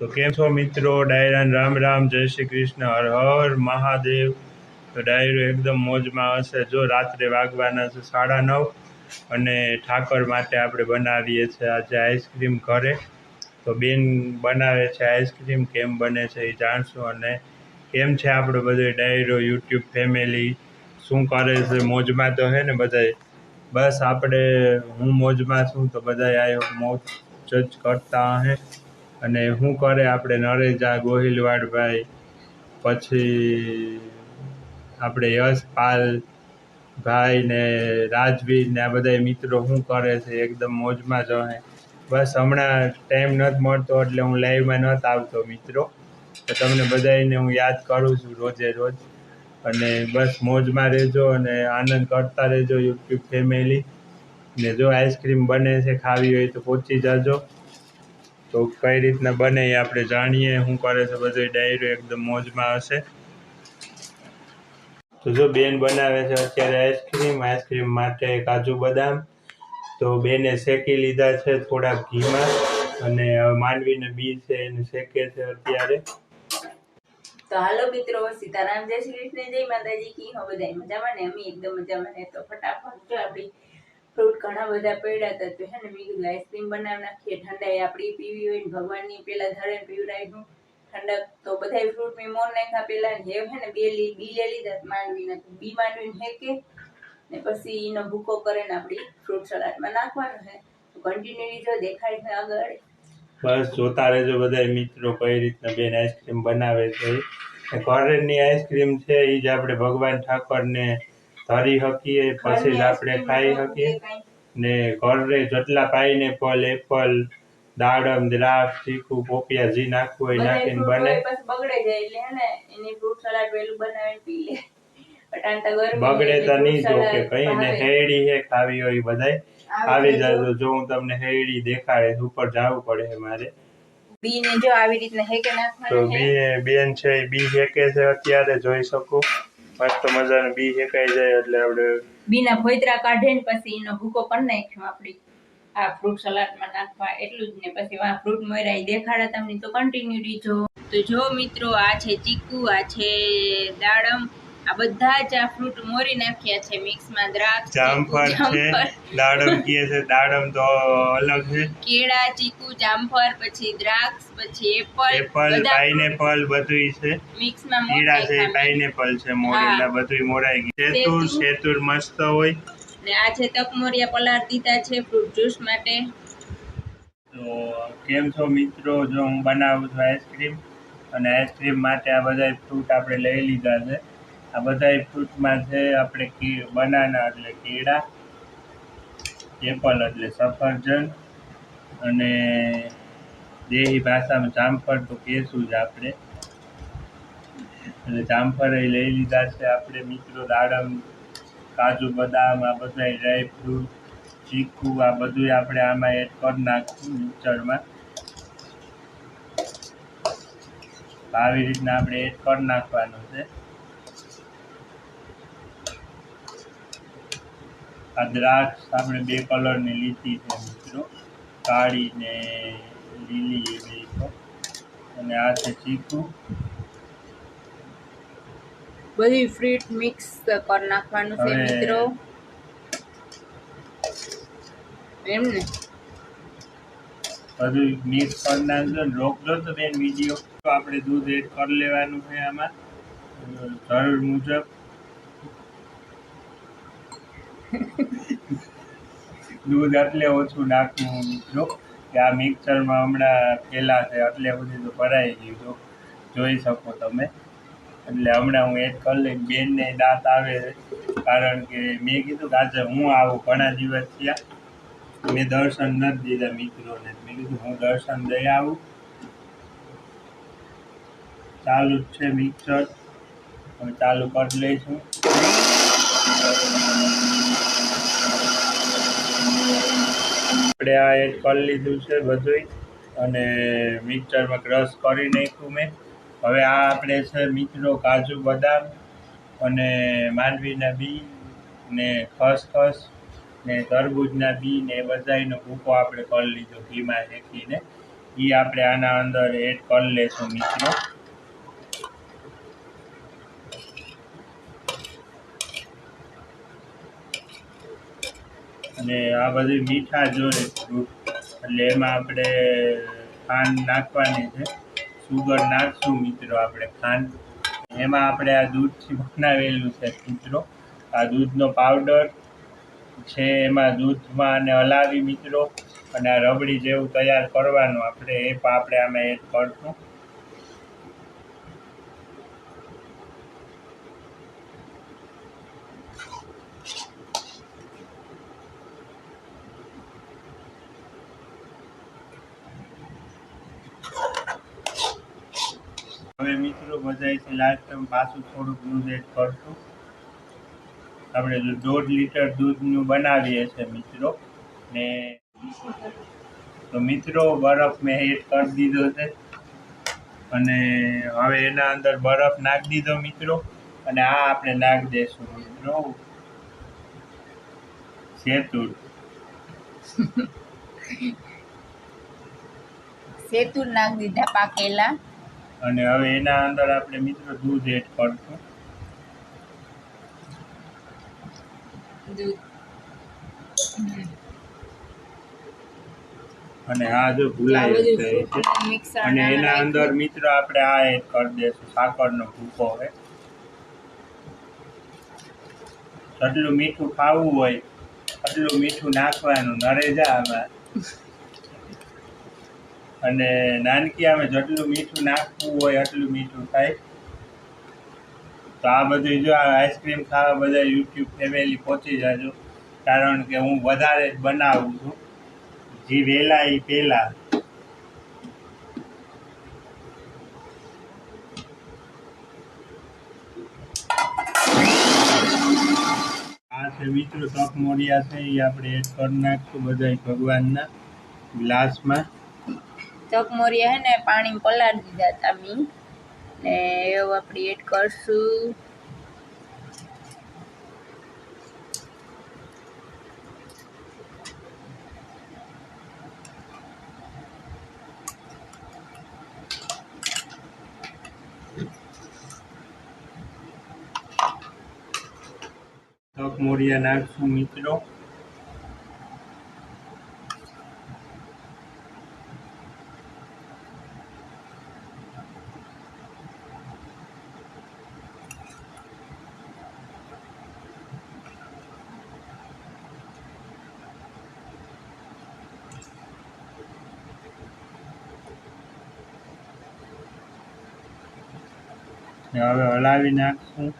તો કેમ છો મિત્રો? ડાયરાન રામ રામ, જય શ્રી કૃષ્ણ, હર હર, મહાદેવ. તો ડાયરો એકદમ મોજમાં હશે. જો રાત્રે વાગવાના છે સાડા નવ અને ઠાકર માટે આપણે બનાવીએ છીએ આજે આઈસ્ક્રીમ ઘરે. તો બેન બનાવે છે આઈસ્ક્રીમ, કેમ બને છે એ જાણશું? અને કેમ છે આપણો બધો ડાયરો, યુટ્યુબ ફેમિલી? શું કરે છે? મોજમાં તો હે ને બધાય? બસ આપણે હું મોજમાં છું તો બધાય આયો, મોજ જ કરતા હે. અને શું કરે આપણે નરેજા ગોહિલવાડભાઈ પછી આપણે યશપાલ ભાઈ ને રાજવીર ને આ બધા મિત્રો શું કરે છે, એકદમ મોજમાં જ હે બસ હમણાં ટાઈમ નથી મળતો એટલે હું લાઈવમાં નથી આવતો મિત્રો. તો તમને બધાને હું યાદ કરું છું રોજે રોજ. અને બસ મોજમાં રહેજો અને આનંદ કરતા રહેજો યુટ્યુબ ફેમિલી ને જો આઈસ્ક્રીમ બને છે ખાવી હોય તો પહોંચી જાજો. તો કઈ રીતના બને એ આપણે જાણીએ. શું કરે છે બધો ડાયરો એકદમ મોજમાં હશે. તો જો બેન બનાવે છે અત્યારે આઈસ્ક્રીમ આઈસ્ક્રીમ માટે કાજુ બદામ. તો બેને શેકી લીધા છે થોડા ઘીમાં અને માંડવીને બી છે એને શેકે છે અત્યારે. તો હાલો મિત્રો, સીતારામ, જય શ્રી કૃષ્ણ, જય માતાજી, કી હો બધા મજામાં ને? અમે એકદમ મજામાં તો ફટાફટ જો આપણી ફ્રૂટ ઘણા બધા પડ્યા હતા તો હે ને મેં કીધું આઈસ્ક્રીમ બનાવી નાખીએ ઠંડાઈ આપણી પીવી હોય ને ભગવાનની પેલા ધરે પીવડાવ્યું ઠંડક તો બધાય ફ્રૂટ મેં મોર નાખ્યા પેલા ને હે ને બે લી, બી લીધા માંડવી નથી બી માંડવીને હેકે ને પછી એનો ભૂકો કરીને આપણી ફ્રૂટ સલાડમાં નાખવાનો છે તો કન્ટિન્યુ જો દેખાય છે આગળ. બસ જોતા રહેજો બધા મિત્રો કઈ રીતના બેન આઈસ્ક્રીમ બનાવે છે. કોરેનની આઈસ્ક્રીમ છે એ જ આપણે ભગવાન ઠાકોરને ધરી શકીએ પછી જ આપણે ખાઈ શકીએ ને ઘરે જેટલા પાઇનેપલ એપલ દાડમ દ્રાક્ષ ચીકુ પોપિયા જી નાખવું હોય નાખીને બને. બગડે જાય એટલે હે ને એની ફ્રૂટ સલાડ વેલું બનાવીને પી લે. તો બગડે તો નહીં જો કે કઈ ને હેડી હે ખાવી હોય બધાય. આવી જજો જો હું તમને હેડી દેખાડે ઉપર જવું પડે મારે. બી ને જો આવી રીતના હેકે તો નાખવાનું છે બી બેન છે બી શેકે છે અત્યારે જોઈ શકો. મસ્ત મજાનું, બી શેકાઈ જાય એટલે આપણે બીના ફોતરા કાઢે ને પછી એનો ભૂકો કરી નાખ્યો આપડી. આ ફ્રૂટ સલાડમાં નાખવા એટલું જ ને પછી આ ફ્રૂટ મોયરા દેખાડા તમને તો કન્ટિન્યુ રીજો. તો જો મિત્રો, આ છે ચીકુ, આ છે દાડમ આ બધા જ આ ફ્રૂટ મોરી નાખ્યા છે. મિક્સમાં દ્રાક્ષ જામફળ છે દાડમ કીએ છે દાડમ તો અલગ છે. કેળા ચીકુ જામફળ પછી દ્રાક્ષ પછી એપલ એપલ પાઇનેપલ બધું છે. મિક્સમાં કેળા છે પાઇનેપલ છે મોરેલા બધું મોરાઈ ગયું. સેતુર. સેતુર મસ્ત હોય. ને આ છે તકમોરિયા પલાર દીધા છે ફ્રૂટ જ્યુસ માટે. તો કેમ છો મિત્રો? જો હું બનાવું છું આઈસ્ક્રીમ અને આઈસ્ક્રીમ માટે આ બધા ફ્રૂટ આપણે લઈ લીધા છે. આ બધાય ફ્રૂટમાં છે, આપણે કી બનાના એટલે કેળા, એપલ એટલે સફરજન અને દેહી ભાષામાં જામફળ તો કહેશું જ આપણે. એટલે જામફળ લઈ લીધા છે આપણે મિત્રો, દાડમ, કાજુ બદામ, આ બધા ડ્રાય ફ્રૂટ, ચીકુ, આ બધું આપણે આમાં એડ કરી નાખશું મિક્સરમાં. આવી રીતના આપણે એડ કરી નાખવાનું છે. આ દ્રાક્ષ આપણે બે કલરની લીધી છે મિત્રો. કાળી ને લીલી એ બે તો અને આ છે ચીકુ. બધી ફ્રૂટ મિક્સ કરી નાખવાનું છે મિત્રો. એમ ને? બધું મિક્સ કરી નાખજો રોકજો તો બેન વીડિયો આપણે દૂધ એડ કરી લેવાનું છે આમાં. જરૂર મુજબ. દૂધ એટલે ઓછું નાખવું મિત્રો કે આ મિક્સરમાં હમણાં કેલા છે, એટલે બધું તો ભરાઈ ગયું જો. જોઈ શકો તમે. એટલે હમણાં હું એડ કરી લઈ બેનને દાંત આવે કારણ કે મેં કીધું કે આજે હું આવું ઘણા દિવસ થયા. મેં દર્શન નથી દીધા મિત્રોને. મેં કીધું હું દર્શન દઈ આવું. ચાલુ જ છે મિક્સર. હવે ચાલુ કરી લઈશું. આપણે આ એડ કરી લીધું છે બધુંય અને મિક્સરમાં ક્રશ કરી નાખ્યું મેં. હવે આ આપણે છે મિત્રો કાજુ બદામ અને માંડવીના બી ને ખસખસ ને તરબૂજના બી ને એ બધાયનો ભૂકો આપણે કરી લીધો ઘીમાં શેકીને. એ આપણે આના અંદર એડ કરી લેશું મિત્રો અને આ બધી મીઠા જોઈએ ફ્રૂટ એટલે એમાં આપણે ખાંડ નાખવાની છે. સુગર નાખશું મિત્રો આપણે ખાંડ. એમાં આપણે આ દૂધથી બનાવેલું છે મિત્રો. આ દૂધનો પાવડર છે એમાં દૂધમાં અને હલાવી મિત્રો. અને આ રબડી જેવું તૈયાર કરવાનું આપણે, એ પણ આપણે આમાં એડ કરશું. હવે મિત્રો બધાયથી લાસ્ટ ટાઈમ પાછું થોડુંક દૂધ એડ કરશું. આપણે દોઢ લીટર દૂધનું બનાવીએ છીએ મિત્રો, ને તો મિત્રો બરફ મેં એડ કરી દીધો છે. અને હવે એના અંદર બરફ નાખી દીધો મિત્રો, અને આ આપણે નાખી દઈશું મિત્રો. સેતુર. સેતુર નાખ દીધા પાકેલા. અને હવે એના અંદર આપણે મિત્રો દૂધ એડ કરશું. અને આ જો ભૂલાઈ છે. અને એના અંદર મિત્રો આપણે આ એડ કરી દઈશું સાકરનો ભૂકો હોય જેટલું મીઠું ખાવું હોય એટલું મીઠું નાખવાનું. નરે જા આમાં. અને નાનકી આવે જેટલું મીઠું નાખવું હોય એટલું મીઠું થાય. તો આ બધું જો આઈસ્ક્રીમ ખાવા બધા યુટ્યુબ ફેમિલી પહોંચી જાજો. કારણ કે હું વધારે જ બનાવું છું. જે વહેલા એ પહેલાં આ મિત્રો, તક મોડિયા છે. એ આપણે એડ કરી નાખશું બધા ભગવાનના. ગ્લાસમાં ચકમોરિયા હે ને પાણી પલાળી દીધા હતા મી ને એવું આપણે એડ કરશું. મોરિયા નાખશું મિત્રો. ને હવે હલાવી નાખશું.